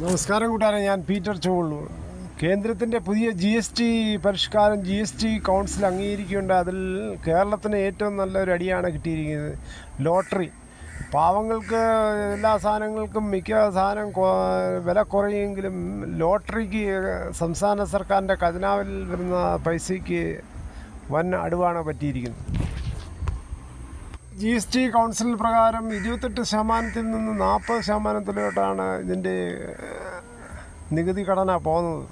നമസ്കാരം കൂട്ടാരെ ഞാൻ പീറ്റർ ചോളു കേന്ദ്രത്തിന്റെ പുതിയ ജി എസ് ടി പരിഷ്കാരം ജി എസ് ടി കൗൺസിൽ അംഗീകരിക്കുന്നുണ്ട് അതിൽ കേരളത്തിന് ഏറ്റവും നല്ലൊരു അടിയാണ് കിട്ടിയിരിക്കുന്നത്. ലോട്ടറി. പാവങ്ങൾക്ക് എല്ലാ സാധനങ്ങൾക്കും മിക്ക സാധനം വില കുറയുമെങ്കിലും ലോട്ടറിക്ക് സംസ്ഥാന സർക്കാരിന്റെ ഖജനാവിൽ വരുന്ന പൈസയ്ക്ക് വൻ അടുവാണ് പറ്റിയിരിക്കുന്നത്. ജി എസ് ടി കൗൺസിൽ പ്രകാരം ഇരുപത്തെട്ട് ശതമാനത്തിൽ നിന്ന് നാൽപ്പത് ശതമാനത്തിലോട്ടാണ് ഇതിന്റെ നികുതി ഘടന പോകുന്നത്.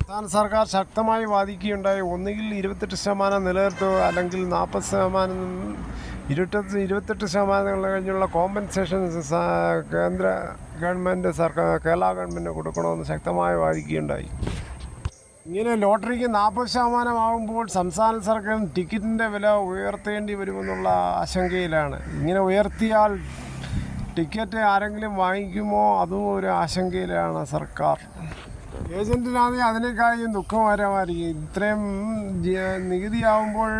സംസ്ഥാന സർക്കാർ ശക്തമായി വാദിക്കുകയുണ്ടായി. ഒന്നുകിൽ ഇരുപത്തെട്ട് ശതമാനം നിലനിർത്തുക അല്ലെങ്കിൽ നാൽപ്പത് ശതമാനം ഇരുപത്തെട്ട് ഇരുപത്തെട്ട് ശതമാനം കഴിഞ്ഞുള്ള കോമ്പൻസേഷൻ കേന്ദ്ര ഗവൺമെന്റ് സർക്കാർ കേരള ഗവൺമെന്റ് കൊടുക്കണമെന്ന് ശക്തമായി വാദിക്കുകയുണ്ടായി. ഇങ്ങനെ ലോട്ടറിക്ക് നാൽപ്പത് ശതമാനമാകുമ്പോൾ സംസ്ഥാന സർക്കാർ ടിക്കറ്റിന്റെ വില ഉയർത്തേണ്ടി വരുമെന്നുള്ള ആശങ്കയിലാണ്. ഇങ്ങനെ ഉയർത്തിയാൽ ടിക്കറ്റ് ആരെങ്കിലും വാങ്ങിക്കുമോ? അതും ഒരു ആശങ്കയിലാണ് സർക്കാർ. ഏജന്റിനാണെങ്കിൽ അതിനേക്കാളും ദുഃഖകരമായിരിക്കും. ഇത്രയും നികുതിയാവുമ്പോൾ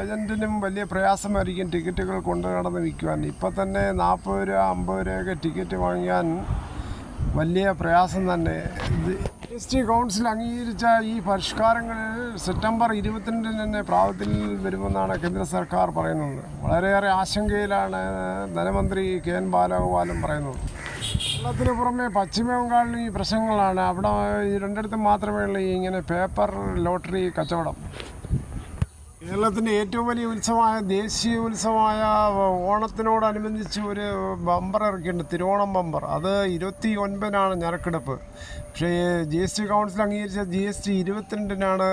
ഏജന്റിനും വലിയ പ്രയാസമായിരിക്കും ടിക്കറ്റുകൾ കൊണ്ടു നടന്ന് വിൽക്കുവാൻ. ഇപ്പം തന്നെ നാൽപ്പത് രൂപ അമ്പത് രൂപയൊക്കെ ടിക്കറ്റ് വാങ്ങിയാൻ വലിയ പ്രയാസം തന്നെ. ഇത് എസ് ടി കൗൺസിൽ അംഗീകരിച്ച ഈ പരിഷ്കാരങ്ങൾ സെപ്റ്റംബർ ഇരുപത്തിരണ്ടിന് തന്നെ പ്രാബല്യത്തിൽ വരുമെന്നാണ് കേന്ദ്ര സർക്കാർ പറയുന്നത്. വളരെയേറെ ആശങ്കയിലാണ് ധനമന്ത്രി കെ എൻ ബാലഗോപാലും പറയുന്നത്. കേരളത്തിന് പുറമെ പശ്ചിമ ബംഗാളിലും ഈ പ്രശ്നങ്ങളാണ്. അവിടെ ഈ രണ്ടിടത്തും മാത്രമേ ഉള്ളൂ ഇങ്ങനെ പേപ്പർ ലോട്ടറി കച്ചവടം. കേരളത്തിന്റെ ഏറ്റവും വലിയ ഉത്സവമായ ദേശീയ ഉത്സവമായ ഓണത്തിനോടനുബന്ധിച്ച് ഒരു ബമ്പർ ഇറക്കിയിട്ടുണ്ട്. തിരുവോണം ബമ്പർ. അത് ഇരുപത്തി ഒൻപതിനാണ് ഞരക്കെടുപ്പ്. പക്ഷേ ജി എസ് ടി കൗൺസിൽ അംഗീകരിച്ച ജി എസ് ടി ഇരുപത്തിരണ്ടിനാണ്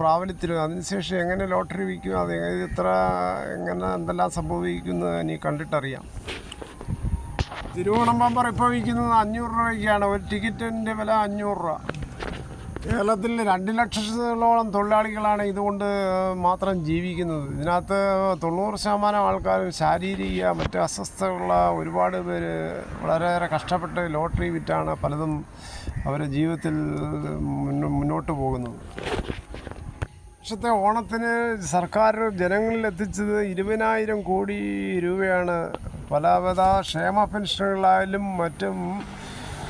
പ്രാബല്യത്തിൽ അതിനുശേഷം എങ്ങനെ ലോട്ടറി വിൽക്കും അത് എത്ര എങ്ങനെ എന്തെല്ലാം സംഭവിക്കുന്നത് ഇനി കണ്ടിട്ടറിയാം. തിരുവോണം ബമ്പർ ഇപ്പോൾ വിൽക്കുന്നത്? അഞ്ഞൂറ് രൂപയ്ക്കാണ്. ഒരു ടിക്കറ്റിന്റെ വില അഞ്ഞൂറ് രൂപ. കേരളത്തിൽ രണ്ട് ലക്ഷത്തോളം തൊഴിലാളികളാണ് ഇതുകൊണ്ട് മാത്രം ജീവിക്കുന്നത്. ഇതിനകത്ത് തൊണ്ണൂറ് ശതമാനം ആൾക്കാരും ശാരീരിക മറ്റ് അസ്വസ്ഥതയുള്ള ഒരുപാട് പേര് വളരെയേറെ കഷ്ടപ്പെട്ട് ലോട്ടറി വിറ്റാണ് പലതും അവരുടെ ജീവിതത്തിൽ മുന്നോട്ട് പോകുന്നത്. വർഷത്തെ ഓണത്തിന് സർക്കാർ ജനങ്ങളിൽ എത്തിച്ചത് ഇരുപതിനായിരം കോടി രൂപയാണ്. പലവിധ ക്ഷേമ പെൻഷനുകളായാലും മറ്റും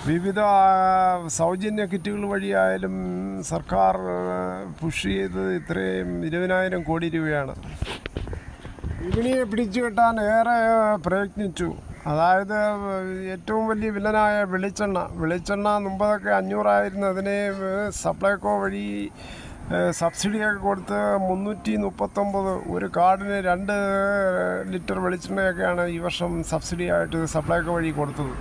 വിവിധ സൗജന്യ കിറ്റുകൾ വഴിയായാലും സർക്കാർ പുഷ് ചെയ്തത് ഇത്രയും ഇരുപതിനായിരം കോടി രൂപയാണ്. വിപണിയെ പിടിച്ചു കെട്ടാൻ ഏറെ പ്രയത്നിച്ചു. അതായത് ഏറ്റവും വലിയ വില്ലനായ വെളിച്ചെണ്ണ. വെളിച്ചെണ്ണ മുമ്പതൊക്കെ അഞ്ഞൂറായിരുന്നു. അതിനെ സപ്ലൈകോ വഴി സബ്സിഡിയൊക്കെ കൊടുത്ത് മുന്നൂറ്റി മുപ്പത്തൊമ്പത് ഒരു കാർഡിന് രണ്ട് ലിറ്റർ വെളിച്ചെണ്ണയൊക്കെയാണ് ഈ വർഷം സബ്സിഡിയായിട്ട് സപ്ലൈകോ വഴി കൊടുത്തത്.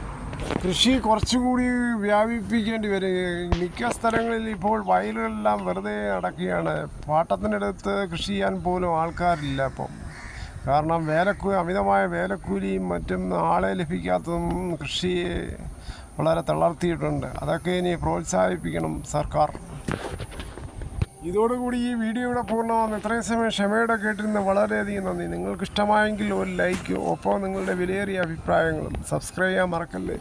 കൃഷി കുറച്ചുകൂടി വ്യാപിപ്പിക്കേണ്ടി വരും. മിക്ക സ്ഥലങ്ങളിൽ ഇപ്പോൾ വയലുകളെല്ലാം വെറുതെ അടക്കുകയാണ്. പാട്ടത്തിനടുത്ത് കൃഷി ചെയ്യാൻ പോലും ആൾക്കാരില്ല ഇപ്പം. കാരണം വേലക്കൂ അമിതമായ വേലക്കൂലിയും മറ്റും ആളെ ലഭിക്കാത്തതും കൃഷി വളരെ തളർത്തിയിട്ടുണ്ട്. അതൊക്കെ ഇനി പ്രോത്സാഹിപ്പിക്കണം സർക്കാർ. ഇതോടുകൂടി ഈ വീഡിയോ ഇവിടെ പൂർണമാകുന്നു. ഇത്രയും സമയം ക്ഷമയോടെ കേട്ടിരുന്ന വളരെയധികം നന്ദി. നിങ്ങൾക്ക് ഇഷ്ടമായെങ്കിൽ ഒരു ലൈക്കും ഒപ്പം നിങ്ങളുടെ വിലയേറിയ അഭിപ്രായങ്ങളും സബ്സ്ക്രൈബ് ചെയ്യാൻ മറക്കല്ലേ?